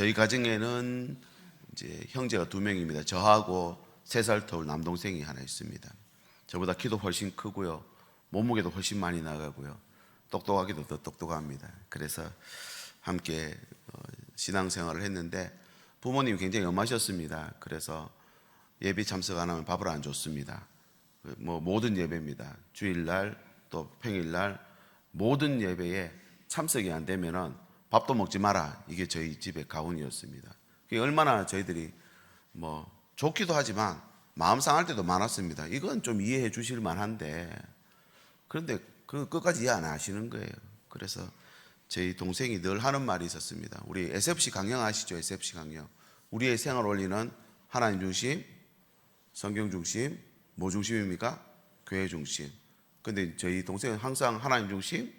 저희 가정에는 이제 형제가 두 명입니다. 저하고 세 살 터울 남동생이 하나 있습니다. 저보다 키도 훨씬 크고요. 몸무게도 훨씬 많이 나가고요. 똑똑하기도 더 똑똑합니다. 그래서 함께 어, 신앙생활을 했는데 부모님이 굉장히 엄하셨습니다. 그래서 예배 참석 안 하면 밥을 안 줬습니다. 그뭐 모든 예배입니다. 주일날 또 평일날 모든 예배에 참석이 안 되면은 밥도 먹지 마라. 이게 저희 집의 가훈이었습니다. 그게 얼마나 저희들이 뭐 좋기도 하지만 마음 상할 때도 많았습니다. 이건 좀 이해해 주실 만한데 그런데 그 끝까지 이해 안 하시는 거예요. 그래서 저희 동생이 늘 하는 말이 있었습니다. 우리 SFC 강령 아시죠? SFC 강령. 우리의 생활 원리는 하나님 중심, 성경 중심, 뭐 중심입니까? 교회 중심. 근데 저희 동생은 항상 하나님 중심,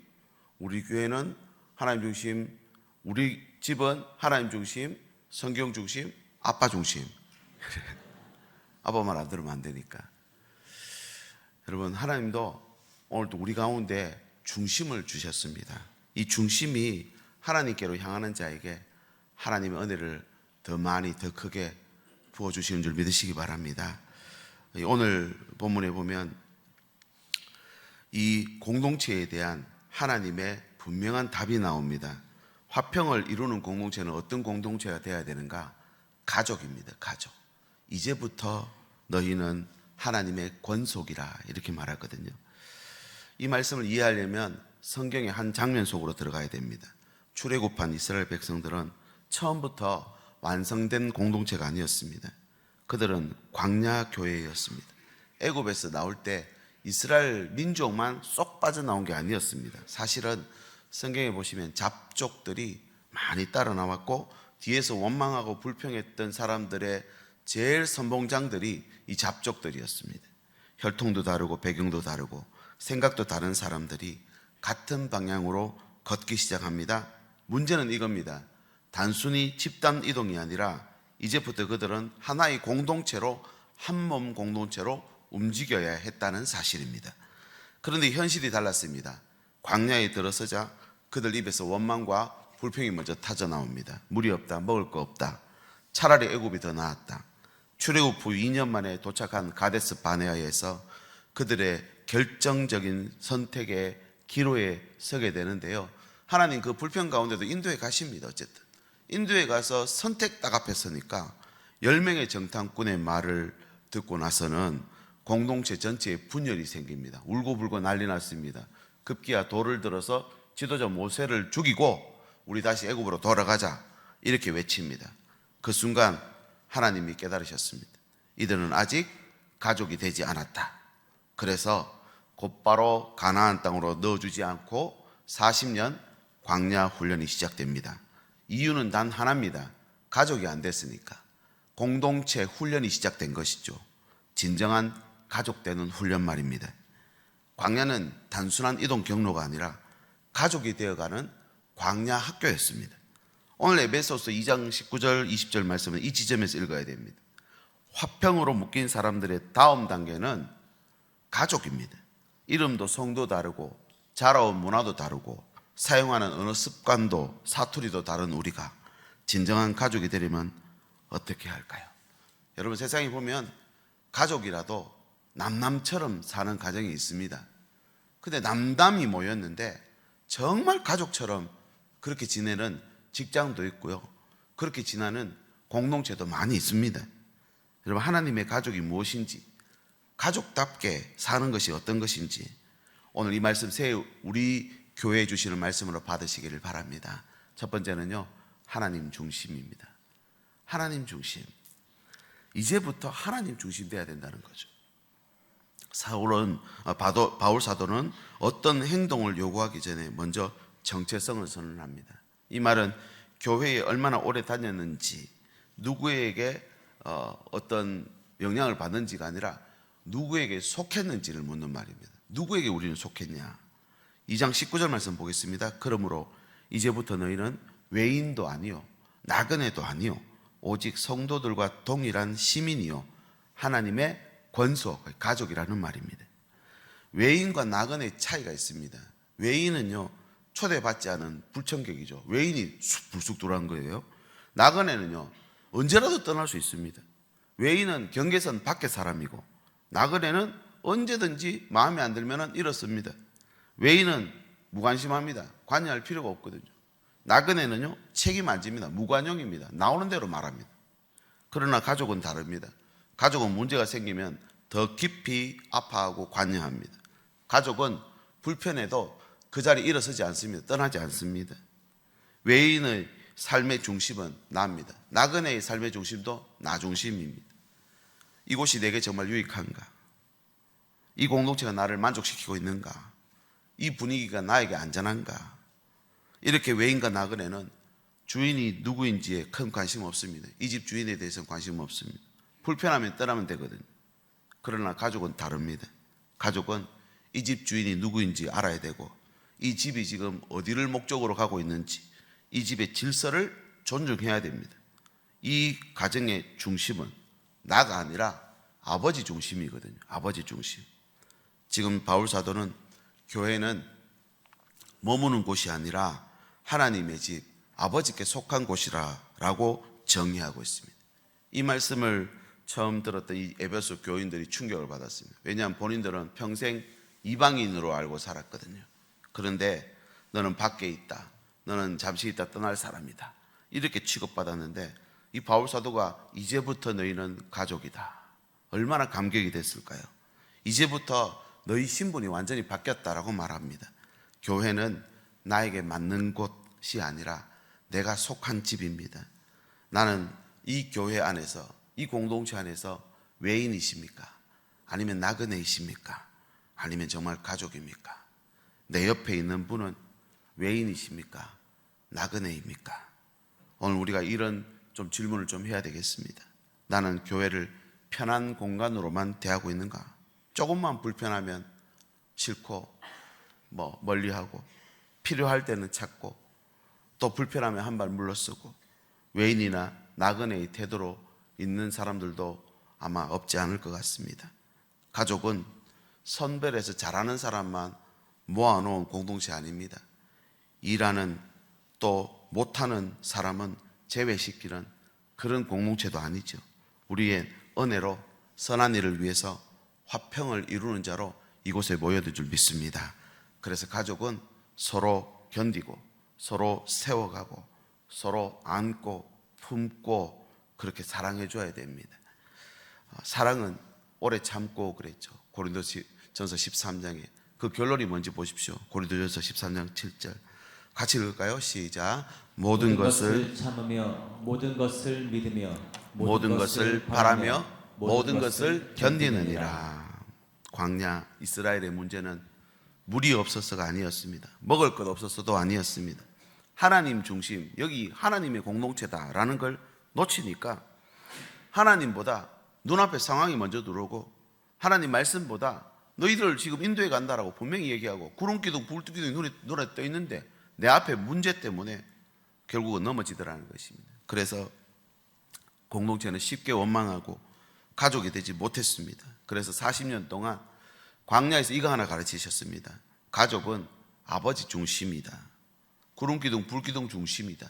우리 교회는 하나님 중심, 우리 집은 하나님 중심, 성경 중심, 아빠 중심. 아빠 말 안 들으면 안 되니까. 여러분, 하나님도 오늘도 우리 가운데 중심을 주셨습니다. 이 중심이 하나님께로 향하는 자에게 하나님의 은혜를 더 많이, 더 크게 부어주시는 줄 믿으시기 바랍니다. 오늘 본문에 보면 이 공동체에 대한 하나님의 분명한 답이 나옵니다. 화평을 이루는 공동체는 어떤 공동체가 되어야 되는가? 가족입니다. 가족. 이제부터 너희는 하나님의 권속이라 이렇게 말하거든요. 이 말씀을 이해하려면 성경의 한 장면 속으로 들어가야 됩니다. 출애굽한 이스라엘 백성들은 처음부터 완성된 공동체가 아니었습니다. 그들은 광야 교회였습니다. 애굽에서 나올 때 이스라엘 민족만 쏙 빠져나온 게 아니었습니다. 사실은 성경에 보시면 잡족들이 많이 따라 나왔고 뒤에서 원망하고 불평했던 사람들의 제일 선봉장들이 이 잡족들이었습니다. 혈통도 다르고 배경도 다르고 생각도 다른 사람들이 같은 방향으로 걷기 시작합니다. 문제는 이겁니다. 단순히 집단 이동이 아니라 이제부터 그들은 하나의 공동체로 한 몸 공동체로 움직여야 했다는 사실입니다. 그런데 현실이 달랐습니다. 광야에 들어서자 그들 입에서 원망과 불평이 먼저 타져 나옵니다. 물이 없다, 먹을 거 없다. 차라리 애굽이 더 나았다. 출애굽 후 2년 만에 도착한 가데스 바네아에서 그들의 결정적인 선택의 기로에 서게 되는데요. 하나님 그 불평 가운데도 인도에 가십니다. 어쨌든 인도에 가서 선택 딱 앞에 서니까 10명의 정탐꾼의 말을 듣고 나서는 공동체 전체에 분열이 생깁니다. 울고불고 난리 났습니다. 급기야 돌을 들어서 지도자 모세를 죽이고 우리 다시 애굽으로 돌아가자 이렇게 외칩니다. 그 순간 하나님이 깨달으셨습니다. 이들은 아직 가족이 되지 않았다. 그래서 곧바로 가나안 땅으로 넣어주지 않고 40년 광야 훈련이 시작됩니다. 이유는 단 하나입니다. 가족이 안 됐으니까. 공동체 훈련이 시작된 것이죠. 진정한 가족 되는 훈련 말입니다. 광야는 단순한 이동 경로가 아니라 가족이 되어가는 광야 학교였습니다. 오늘 에베소서 2장 19절 20절 말씀은 이 지점에서 읽어야 됩니다. 화평으로 묶인 사람들의 다음 단계는 가족입니다. 이름도 성도 다르고 자라온 문화도 다르고 사용하는 언어 습관도 사투리도 다른 우리가 진정한 가족이 되려면 어떻게 할까요? 여러분 세상에 보면 가족이라도 남남처럼 사는 가정이 있습니다. 근데 남남이 모였는데 정말 가족처럼 그렇게 지내는 직장도 있고요. 그렇게 지내는 공동체도 많이 있습니다. 여러분 하나님의 가족이 무엇인지 가족답게 사는 것이 어떤 것인지 오늘 이 말씀 새 우리 교회에 주시는 말씀으로 받으시기를 바랍니다. 첫 번째는요. 하나님 중심입니다. 하나님 중심. 이제부터 하나님 중심 돼야 된다는 거죠. 사울은 아, 바도, 바울 사도는 어떤 행동을 요구하기 전에 먼저 정체성을 선언합니다. 이 말은 교회에 얼마나 오래 다녔는지 누구에게 어, 어떤 영향을 받는지가 아니라 누구에게 속했는지를 묻는 말입니다. 누구에게 우리는 속했냐? 2장 19절 말씀 보겠습니다. 그러므로 이제부터 너희는 외인도 아니요 나그네도 아니요 오직 성도들과 동일한 시민이요 하나님의 권속 가족이라는 말입니다. 외인과 나그네의 차이가 있습니다. 외인은요 초대받지 않은 불청객이죠. 외인이 쑥 불쑥 들어간 거예요. 나그네는요 언제라도 떠날 수 있습니다. 외인은 경계선 밖의 사람이고 나그네는 언제든지 마음에 안 들면은 이렇습니다. 외인은 무관심합니다. 관여할 필요가 없거든요. 나그네는요 책임 안 집니다. 무관용입니다. 나오는 대로 말합니다. 그러나 가족은 다릅니다. 가족은 문제가 생기면 더 깊이 아파하고 관여합니다. 가족은 불편해도 그 자리에 일어서지 않습니다. 떠나지 않습니다. 외인의 삶의 중심은 나입니다. 나그네의 삶의 중심도 나 중심입니다. 이곳이 내게 정말 유익한가? 이 공동체가 나를 만족시키고 있는가? 이 분위기가 나에게 안전한가? 이렇게 외인과 나그네는 주인이 누구인지에 큰 관심 없습니다. 이 집 주인에 대해서는 관심 없습니다. 불편하면 떠나면 되거든요. 그러나 가족은 다릅니다. 가족은 이 집 주인이 누구인지 알아야 되고 이 집이 지금 어디를 목적으로 가고 있는지 이 집의 질서를 존중해야 됩니다. 이 가정의 중심은 나가 아니라 아버지 중심이거든요. 아버지 중심. 지금 바울 사도는 교회는 머무는 곳이 아니라 하나님의 집, 아버지께 속한 곳이라라고 정의하고 있습니다. 이 말씀을 처음 들었던 이 에베소 교인들이 충격을 받았습니다. 왜냐하면 본인들은 평생 이방인으로 알고 살았거든요. 그런데 너는 밖에 있다. 너는 잠시 있다 떠날 사람이다. 이렇게 취급받았는데 이 바울 사도가 이제부터 너희는 가족이다. 얼마나 감격이 됐을까요? 이제부터 너희 신분이 완전히 바뀌었다라고 말합니다. 교회는 나에게 맞는 곳이 아니라 내가 속한 집입니다. 나는 이 교회 안에서 이 공동체 안에서 외인이십니까? 아니면 나그네이십니까? 아니면 정말 가족입니까? 내 옆에 있는 분은 외인이십니까? 나그네입니까? 오늘 우리가 이런 좀 질문을 좀 해야 되겠습니다. 나는 교회를 편한 공간으로만 대하고 있는가? 조금만 불편하면 싫고 뭐 멀리하고 필요할 때는 찾고 또 불편하면 한 발 물러서고 외인이나 나그네의 태도로 있는 사람들도 아마 없지 않을 것 같습니다. 가족은 선별해서 잘하는 사람만 모아놓은 공동체 아닙니다. 일하는 또 못하는 사람은 제외시키는 그런 공동체도 아니죠. 우리의 은혜로 선한 일을 위해서 화평을 이루는 자로 이곳에 모여들 줄 믿습니다. 그래서 가족은 서로 견디고 서로 세워가고 서로 안고 품고 그렇게 사랑해 줘야 됩니다. 어, 사랑은 오래 참고 그랬죠. 고린도전서 13장에 그 결론이 뭔지 보십시오. 고린도전서 13장 7절. 같이 읽을까요? 시작. 모든 것을 참으며 모든 것을 믿으며 모든 것을 바라며 모든 것을 견디느니라. 광야 이스라엘의 문제는 물이 없어서가 아니었습니다. 먹을 것 없어서도 아니었습니다. 하나님 중심, 여기 하나님의 공동체다라는 걸 놓치니까 하나님보다 눈앞에 상황이 먼저 들어오고 하나님 말씀보다 너희들 지금 인도에 간다라고 분명히 얘기하고 구름기둥 불기둥이 눈에, 눈에 떠 있는데 내 앞에 문제 때문에 결국은 넘어지더라는 것입니다. 그래서 공동체는 쉽게 원망하고 가족이 되지 못했습니다. 그래서 40년 동안 광야에서 이거 하나 가르치셨습니다. 가족은 아버지 중심이다. 구름기둥, 불기둥 중심이다.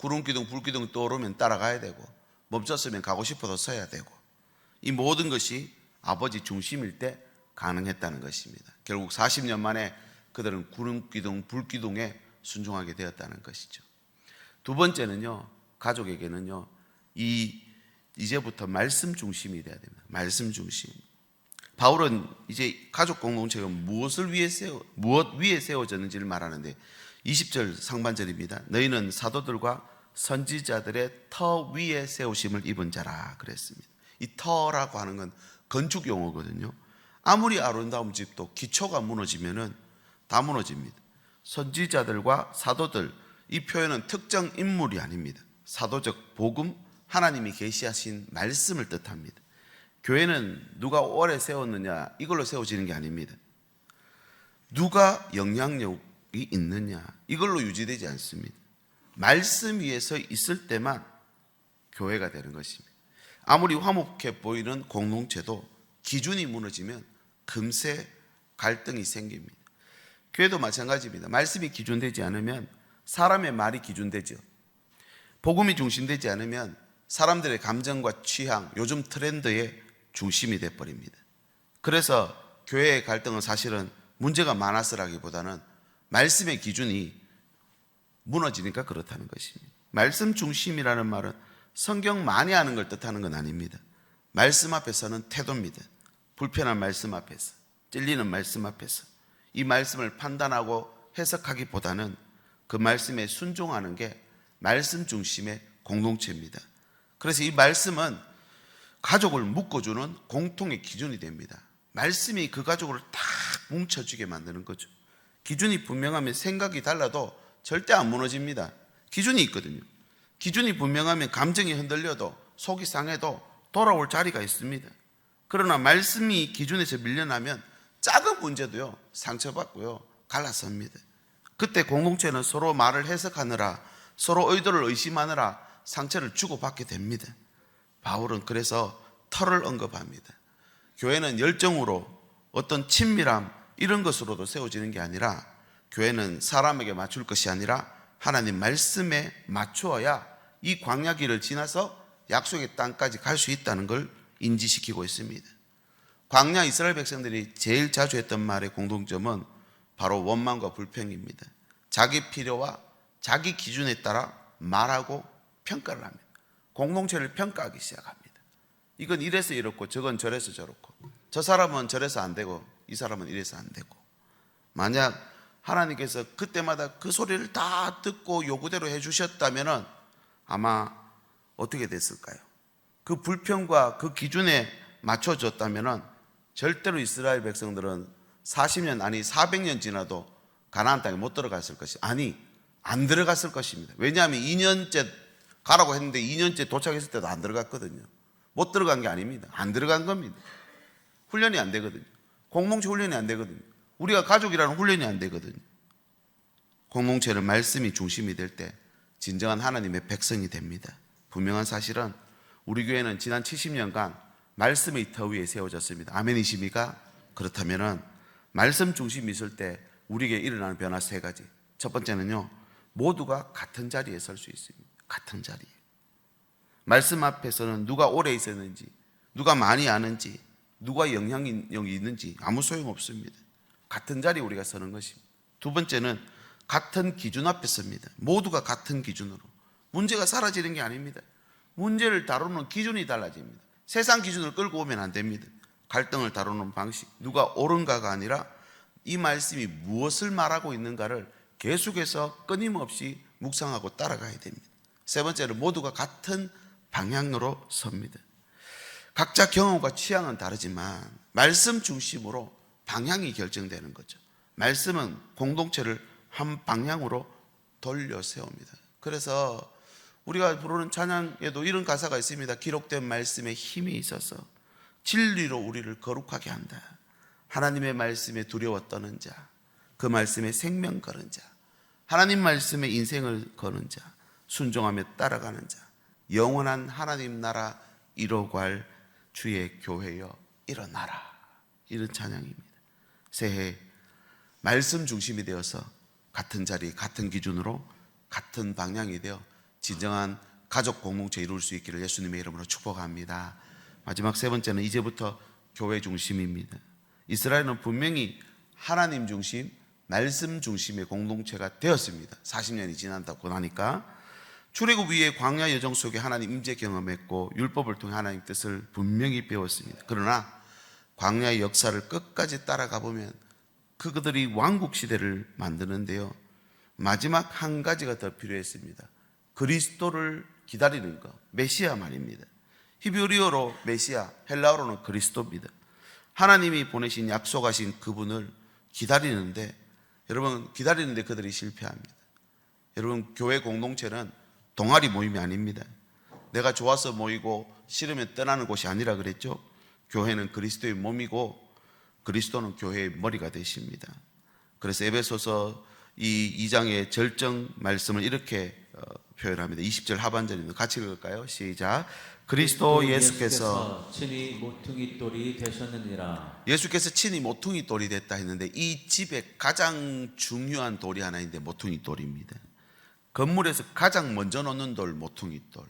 구름기둥, 불기둥 떠오르면 따라가야 되고 멈췄으면 가고 싶어서 서야 되고 이 모든 것이 아버지 중심일 때 가능했다는 것입니다. 결국 40년 만에 그들은 구름기둥, 불기둥에 순종하게 되었다는 것이죠. 두 번째는요, 가족에게는요, 이 이제부터 말씀 중심이 돼야 됩니다. 말씀 중심. 바울은 이제 가족 공동체가 무엇을 위해 세워 무엇 위에 세워졌는지를 말하는데 20절 상반절입니다. 너희는 사도들과 선지자들의 터 위에 세우심을 입은 자라 그랬습니다. 이 터라고 하는 건 건축 용어거든요. 아무리 아름다운 집도 기초가 무너지면은 다 무너집니다. 선지자들과 사도들 이 표현은 특정 인물이 아닙니다. 사도적 복음 하나님이 계시하신 말씀을 뜻합니다. 교회는 누가 오래 세웠느냐 이걸로 세워지는 게 아닙니다. 누가 영향력이 있느냐 이걸로 유지되지 않습니다. 말씀 위에서 있을 때만 교회가 되는 것입니다. 아무리 화목해 보이는 공동체도 기준이 무너지면 금세 갈등이 생깁니다. 교회도 마찬가지입니다. 말씀이 기준되지 않으면 사람의 말이 기준되죠. 복음이 중심되지 않으면 사람들의 감정과 취향, 요즘 트렌드의 중심이 돼 버립니다. 그래서 교회의 갈등은 사실은 문제가 많아서라기보다는 말씀의 기준이 무너지니까 그렇다는 것입니다. 말씀 중심이라는 말은 성경 많이 아는 걸 뜻하는 건 아닙니다. 말씀 앞에서는 태도입니다. 불편한 말씀 앞에서, 찔리는 말씀 앞에서 이 말씀을 판단하고 해석하기보다는 그 말씀에 순종하는 게 말씀 중심의 공동체입니다. 그래서 이 말씀은 가족을 묶어주는 공통의 기준이 됩니다. 말씀이 그 가족을 딱 뭉쳐주게 만드는 거죠. 기준이 분명하면 생각이 달라도 절대 안 무너집니다. 기준이 있거든요. 기준이 분명하면 감정이 흔들려도 속이 상해도 돌아올 자리가 있습니다. 그러나 말씀이 기준에서 밀려나면 작은 문제도요, 상처받고요, 갈라섭니다. 그때 공동체는 서로 말을 해석하느라 서로 의도를 의심하느라 상처를 주고받게 됩니다. 바울은 그래서 털을 언급합니다. 교회는 열정으로 어떤 친밀함 이런 것으로도 세워지는 게 아니라 교회는 사람에게 맞출 것이 아니라 하나님 말씀에 맞추어야 이 광야길을 지나서 약속의 땅까지 갈 수 있다는 걸 인지시키고 있습니다. 광야 이스라엘 백성들이 제일 자주 했던 말의 공동점은 바로 원망과 불평입니다. 자기 필요와 자기 기준에 따라 말하고 평가를 합니다. 공동체를 평가하기 시작합니다. 이건 이래서 이렇고 저건 저래서 저렇고 저 사람은 저래서 안 되고 이 사람은 이래서 안 되고 만약 하나님께서 그때마다 그 소리를 다 듣고 요구대로 해주셨다면 아마 어떻게 됐을까요? 그 불평과 그 기준에 맞춰졌다면 절대로 이스라엘 백성들은 40년 아니 400년 지나도 가나안 땅에 못 들어갔을 것이 아니 안 들어갔을 것입니다. 왜냐하면 2년째 가라고 했는데 2년째 도착했을 때도 안 들어갔거든요. 못 들어간 게 아닙니다. 안 들어간 겁니다. 훈련이 안 되거든요. 공동체 훈련이 안 되거든요. 우리가 가족이라는 훈련이 안 되거든요. 공동체는 말씀이 중심이 될 때 진정한 하나님의 백성이 됩니다. 분명한 사실은 우리 교회는 지난 70년간 말씀의 터 위에 세워졌습니다. 아멘이십니까? 그렇다면은 말씀 중심이 있을 때 우리에게 일어나는 변화 세 가지. 첫 번째는요, 모두가 같은 자리에 설 수 있습니다. 같은 자리에. 말씀 앞에서는 누가 오래 있었는지, 누가 많이 아는지, 누가 영향력이 있는지 아무 소용 없습니다. 같은 자리에 우리가 서는 것입니다. 두 번째는 같은 기준 앞에 섭니다. 모두가 같은 기준으로. 문제가 사라지는 게 아닙니다. 문제를 다루는 기준이 달라집니다. 세상 기준을 끌고 오면 안 됩니다. 갈등을 다루는 방식, 누가 옳은가가 아니라 이 말씀이 무엇을 말하고 있는가를 계속해서 끊임없이 묵상하고 따라가야 됩니다. 세 번째는 모두가 같은 방향으로 섭니다. 각자 경험과 취향은 다르지만 말씀 중심으로 방향이 결정되는 거죠. 말씀은 공동체를 한 방향으로 돌려 세웁니다. 그래서 우리가 부르는 찬양에도 이런 가사가 있습니다. 기록된 말씀에 힘이 있어서 진리로 우리를 거룩하게 한다. 하나님의 말씀에 두려워 떠는 자, 그 말씀에 생명 거는 자, 하나님 말씀에 인생을 거는 자, 순종하며 따라가는 자, 영원한 하나님 나라 이뤄갈 주의 교회여 일어나라. 이런 찬양입니다. 새해 말씀 중심이 되어서 같은 자리, 같은 기준으로 같은 방향이 되어 진정한 가족 공동체 이룰 수 있기를 예수님의 이름으로 축복합니다. 마지막 세 번째는 이제부터 교회 중심입니다. 이스라엘은 분명히 하나님 중심, 말씀 중심의 공동체가 되었습니다. 40년이 지난다고 나니까 출애굽 위에 광야 여정 속에 하나님 임재 경험했고 율법을 통해 하나님 뜻을 분명히 배웠습니다. 그러나 광야의 역사를 끝까지 따라가 보면 그들이 왕국 시대를 만드는데요. 마지막 한 가지가 더 필요했습니다. 그리스도를 기다리는 것, 메시아 말입니다. 히브리어로 메시아, 헬라어로는 그리스도입니다. 하나님이 보내신 약속하신 그분을 기다리는데 여러분 기다리는데 그들이 실패합니다. 여러분 교회 공동체는 동아리 모임이 아닙니다. 내가 좋아서 모이고 싫으면 떠나는 곳이 아니라 그랬죠. 교회는 그리스도의 몸이고 그리스도는 교회의 머리가 되십니다. 그래서 에베소서 이 2장의 절정 말씀을 이렇게 어, 표현합니다. 20절 하반절입니다. 같이 읽을까요? 시작. 그리스도 예수께서 친히 모퉁이 돌이 되셨느니라. 예수께서 친히 모퉁이 돌이 됐다 했는데 이 집에 가장 중요한 돌이 하나 있는데 모퉁이 돌입니다. 건물에서 가장 먼저 놓는 돌 모퉁이 돌,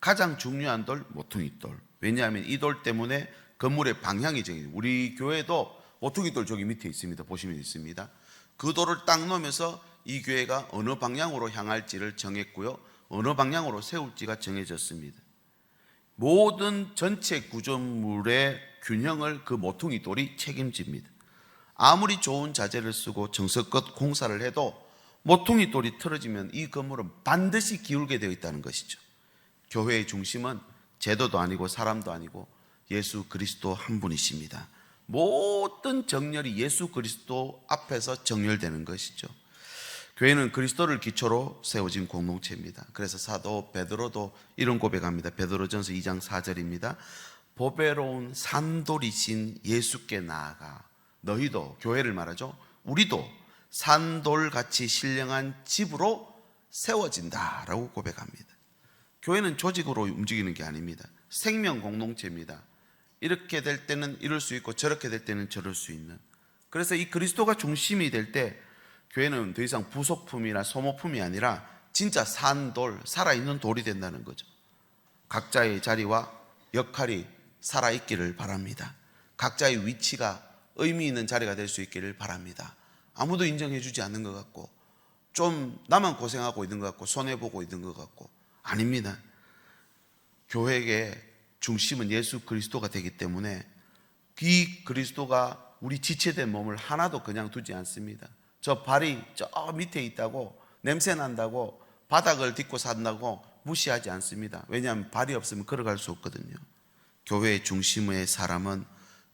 가장 중요한 돌 모퉁이 돌. 왜냐하면 이 돌 때문에 건물의 방향이 정해요. 우리 교회도 모퉁이 돌 저기 밑에 있습니다. 보시면 있습니다. 그 돌을 딱 놓으면서 이 교회가 어느 방향으로 향할지를 정했고요. 어느 방향으로 세울지가 정해졌습니다. 모든 전체 구조물의 균형을 그 모퉁이 돌이 책임집니다. 아무리 좋은 자재를 쓰고 정성껏 공사를 해도 모퉁이 돌이 틀어지면 이 건물은 반드시 기울게 되어 있다는 것이죠. 교회의 중심은 제도도 아니고 사람도 아니고 예수 그리스도 한 분이십니다. 모든 정렬이 예수 그리스도 앞에서 정렬되는 것이죠. 교회는 그리스도를 기초로 세워진 공동체입니다. 그래서 사도 베드로도 이런 고백합니다. 베드로전서 2장 4절입니다. 보배로운 산돌이신 예수께 나아가 너희도 교회를 말하죠. 우리도 산돌 같이 신령한 집으로 세워진다라고 고백합니다. 교회는 조직으로 움직이는 게 아닙니다. 생명 공동체입니다. 이렇게 될 때는 이럴 수 있고 저렇게 될 때는 저럴 수 있는. 그래서 이 그리스도가 중심이 될 때 교회는 더 이상 부속품이나 소모품이 아니라 진짜 산돌, 살아있는 돌이 된다는 거죠. 각자의 자리와 역할이 살아있기를 바랍니다. 각자의 위치가 의미 있는 자리가 될 수 있기를 바랍니다. 아무도 인정해 주지 않는 것 같고, 좀 나만 고생하고 있는 것 같고, 손해보고 있는 것 같고, 아닙니다. 교회의 중심은 예수 그리스도가 되기 때문에 이 그리스도가 우리 지체된 몸을 하나도 그냥 두지 않습니다. 저 발이 저 밑에 있다고 냄새 난다고 바닥을 딛고 산다고 무시하지 않습니다. 왜냐하면 발이 없으면 걸어갈 수 없거든요. 교회의 중심의 사람은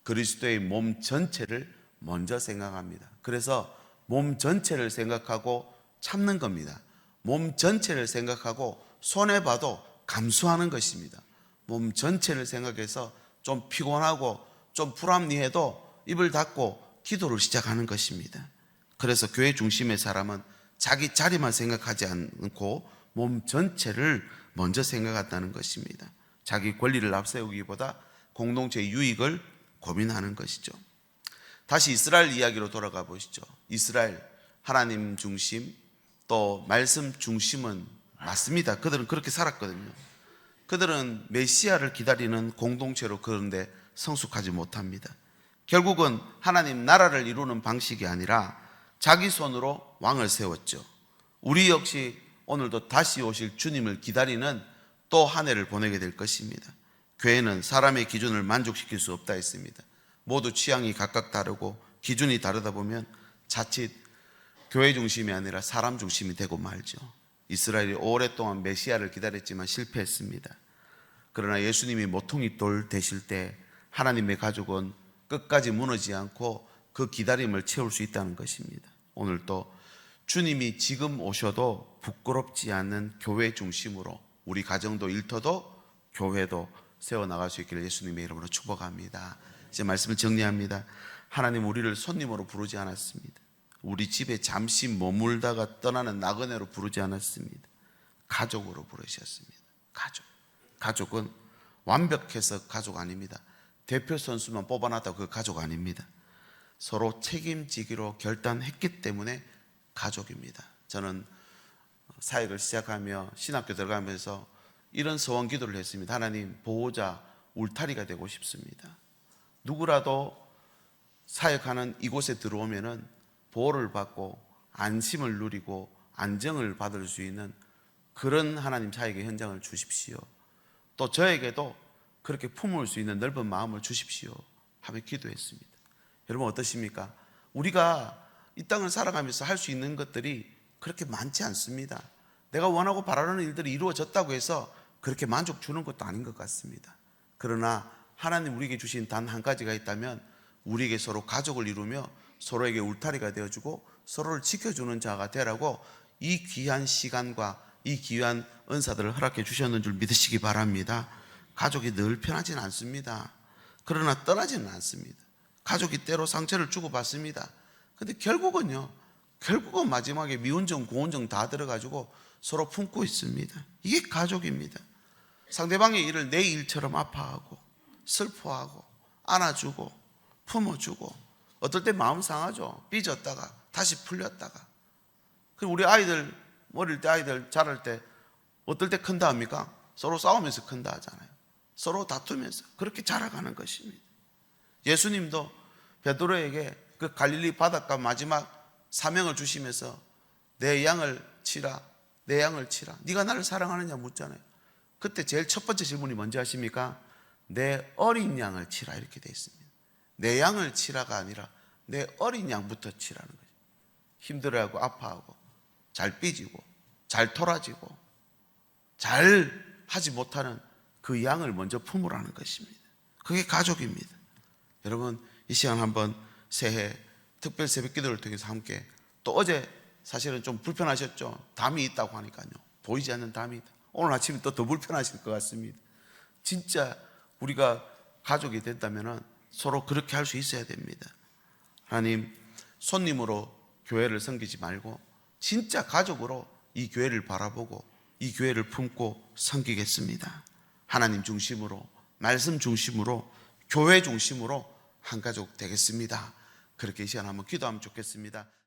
그리스도의 몸 전체를 먼저 생각합니다. 그래서 몸 전체를 생각하고 참는 겁니다. 몸 전체를 생각하고 손해봐도 감수하는 것입니다. 몸 전체를 생각해서 좀 피곤하고 좀 불합리해도 입을 닫고 기도를 시작하는 것입니다. 그래서 교회 중심의 사람은 자기 자리만 생각하지 않고 몸 전체를 먼저 생각한다는 것입니다. 자기 권리를 앞세우기보다 공동체의 유익을 고민하는 것이죠. 다시 이스라엘 이야기로 돌아가 보시죠. 이스라엘 하나님 중심 또 말씀 중심은 맞습니다. 그들은 그렇게 살았거든요. 그들은 메시아를 기다리는 공동체로 그런데 성숙하지 못합니다. 결국은 하나님 나라를 이루는 방식이 아니라 자기 손으로 왕을 세웠죠. 우리 역시 오늘도 다시 오실 주님을 기다리는 또 한 해를 보내게 될 것입니다. 교회는 사람의 기준을 만족시킬 수 없다 했습니다. 모두 취향이 각각 다르고 기준이 다르다 보면 자칫 교회 중심이 아니라 사람 중심이 되고 말죠. 이스라엘이 오랫동안 메시아를 기다렸지만 실패했습니다. 그러나 예수님이 모퉁이 돌 되실 때 하나님의 가족은 끝까지 무너지지 않고 그 기다림을 채울 수 있다는 것입니다. 오늘 또 주님이 지금 오셔도 부끄럽지 않는 교회 중심으로 우리 가정도 일터도 교회도 세워나갈 수 있기를 예수님의 이름으로 축복합니다. 이제 말씀을 정리합니다. 하나님 우리를 손님으로 부르지 않았습니다. 우리 집에 잠시 머물다가 떠나는 나그네로 부르지 않았습니다. 가족으로 부르셨습니다. 가족. 가족은 완벽해서 가족 아닙니다. 대표 선수만 뽑아놨다고 그 가족 아닙니다. 서로 책임지기로 결단했기 때문에 가족입니다. 저는 사역을 시작하며 신학교 들어가면서 이런 소원 기도를 했습니다. 하나님 보호자 울타리가 되고 싶습니다. 누구라도 사역하는 이곳에 들어오면은 보호를 받고 안심을 누리고 안정을 받을 수 있는 그런 하나님 사역의 현장을 주십시오. 또 저에게도 그렇게 품을 수 있는 넓은 마음을 주십시오. 하며 기도했습니다. 여러분 어떠십니까? 우리가 이 땅을 살아가면서 할 수 있는 것들이 그렇게 많지 않습니다. 내가 원하고 바라는 일들이 이루어졌다고 해서 그렇게 만족 주는 것도 아닌 것 같습니다. 그러나 하나님 우리에게 주신 단 한 가지가 있다면 우리에게 서로 가족을 이루며 서로에게 울타리가 되어주고 서로를 지켜주는 자가 되라고 이 귀한 시간과 이 귀한 은사들을 허락해 주셨는 줄 믿으시기 바랍니다. 가족이 늘 편하진 않습니다. 그러나 떠나지는 않습니다. 가족이 때로 상처를 주고받습니다. 근데 결국은요, 결국은 마지막에 미운정, 고운정 다 들어가지고 서로 품고 있습니다. 이게 가족입니다. 상대방의 일을 내 일처럼 아파하고, 슬퍼하고, 안아주고, 품어주고, 어떨 때 마음 상하죠. 삐졌다가, 다시 풀렸다가. 그리고 우리 아이들 어릴 때 아이들 자랄 때 어떨 때 큰다 합니까? 서로 싸우면서 큰다 하잖아요. 서로 다투면서 그렇게 자라가는 것입니다. 예수님도 베드로에게 그 갈릴리 바닷가 마지막 사명을 주시면서 내 양을 치라, 내 양을 치라. 네가 나를 사랑하느냐 묻잖아요. 그때 제일 첫 번째 질문이 뭔지 아십니까? 내 어린 양을 치라 이렇게 돼 있습니다. 내 양을 치라가 아니라 내 어린 양부터 치라는 거죠. 힘들어하고 아파하고 잘 삐지고 잘 토라지고 잘 하지 못하는 그 양을 먼저 품으라는 것입니다. 그게 가족입니다. 여러분 이 시간 한번 새해 특별 새벽 기도를 통해서 함께 또 어제 사실은 좀 불편하셨죠. 담이 있다고 하니까요. 보이지 않는 담이 있다. 오늘 아침에 또 더 불편하실 것 같습니다. 진짜 우리가 가족이 된다면 서로 그렇게 할 수 있어야 됩니다. 하나님 손님으로 교회를 섬기지 말고 진짜 가족으로 이 교회를 바라보고 이 교회를 품고 섬기겠습니다. 하나님 중심으로 말씀 중심으로 교회 중심으로 한 가족 되겠습니다. 그렇게 이 시간 한번 기도하면 좋겠습니다.